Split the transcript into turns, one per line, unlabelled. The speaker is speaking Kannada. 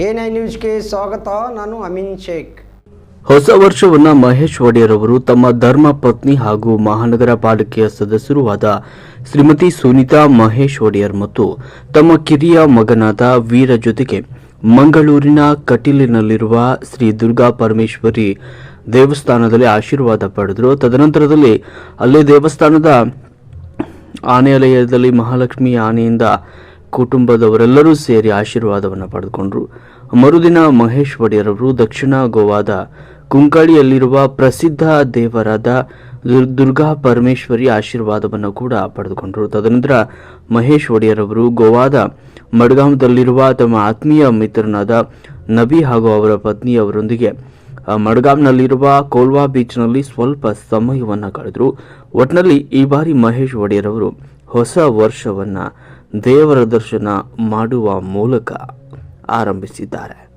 ಎ ನ್ಯೂಸ್ ನ್ಯೂಸ್ಗೆ ಸ್ವಾಗತ. ನಾನು ಅಮೀನ್ ಶೇಖ್.
ಹೊಸ ವರ್ಷವನ್ನ ಮಹೇಶ್ ಒಡೆಯರ್ ಅವರು ತಮ್ಮ ಧರ್ಮ ಪತ್ನಿ ಹಾಗೂ ಮಹಾನಗರ ಪಾಲಿಕೆಯ ಸದಸ್ಯರೂ ಆದ ಶ್ರೀಮತಿ ಸುನೀತಾ ಮಹೇಶ್ ಒಡೆಯರ್ ಮತ್ತು ತಮ್ಮ ಕಿರಿಯ ಮಗನಾದ ವೀರ ಜೊತೆಗೆ ಮಂಗಳೂರಿನ ಕಟೀಲಿನಲ್ಲಿರುವ ಶ್ರೀ ದುರ್ಗಾ ಪರಮೇಶ್ವರಿ ದೇವಸ್ಥಾನದಲ್ಲಿ ಆಶೀರ್ವಾದ ಪಡೆದರು. ತದನಂತರದಲ್ಲಿ ಅಲ್ಲೇ ದೇವಸ್ಥಾನದ ಆನೆಯಲಯದಲ್ಲಿ ಮಹಾಲಕ್ಷ್ಮಿ ಆನೆಯಿಂದ ಕುಟುಂಬದವರೆಲ್ಲರೂ ಸೇರಿ ಆಶೀರ್ವಾದವನ್ನು ಪಡೆದುಕೊಂಡರು. ಮರುದಿನ ಮಹೇಶ್ ಒಡೆಯರವರು ದಕ್ಷಿಣ ಗೋವಾದ ಕುಂಕಳಿಯಲ್ಲಿರುವ ಪ್ರಸಿದ್ಧ ದೇವರಾದ ದುರ್ಗಾ ಪರಮೇಶ್ವರಿ ಆಶೀರ್ವಾದವನ್ನು ಕೂಡ ಪಡೆದುಕೊಂಡರು. ತದನಂತರ ಮಹೇಶ್ ಒಡೆಯರವರು ಗೋವಾದ ಮಡ್ಗಾಂದಲ್ಲಿರುವ ತಮ್ಮ ಆತ್ಮೀಯ ಮಿತ್ರನಾದ ನಬಿ ಹಾಗೂ ಅವರ ಪತ್ನಿಯವರೊಂದಿಗೆ ಅವರೊಂದಿಗೆ ಮಡ್ಗಾಂನಲ್ಲಿರುವ ಕೋಲ್ವಾ ಬೀಚ್ನಲ್ಲಿ ಸ್ವಲ್ಪ ಸಮಯವನ್ನು ಕಳೆದರು. ಒಟ್ನಲ್ಲಿ ಈ ಬಾರಿ ಮಹೇಶ್ ಒಡೆಯರವರು ಹೊಸ ವರ್ಷವನ್ನ ದೇವರ ದರ್ಶನ ಮಾಡುವ ಮೂಲಕ ಆರಂಭಿಸಿದ್ದಾರೆ.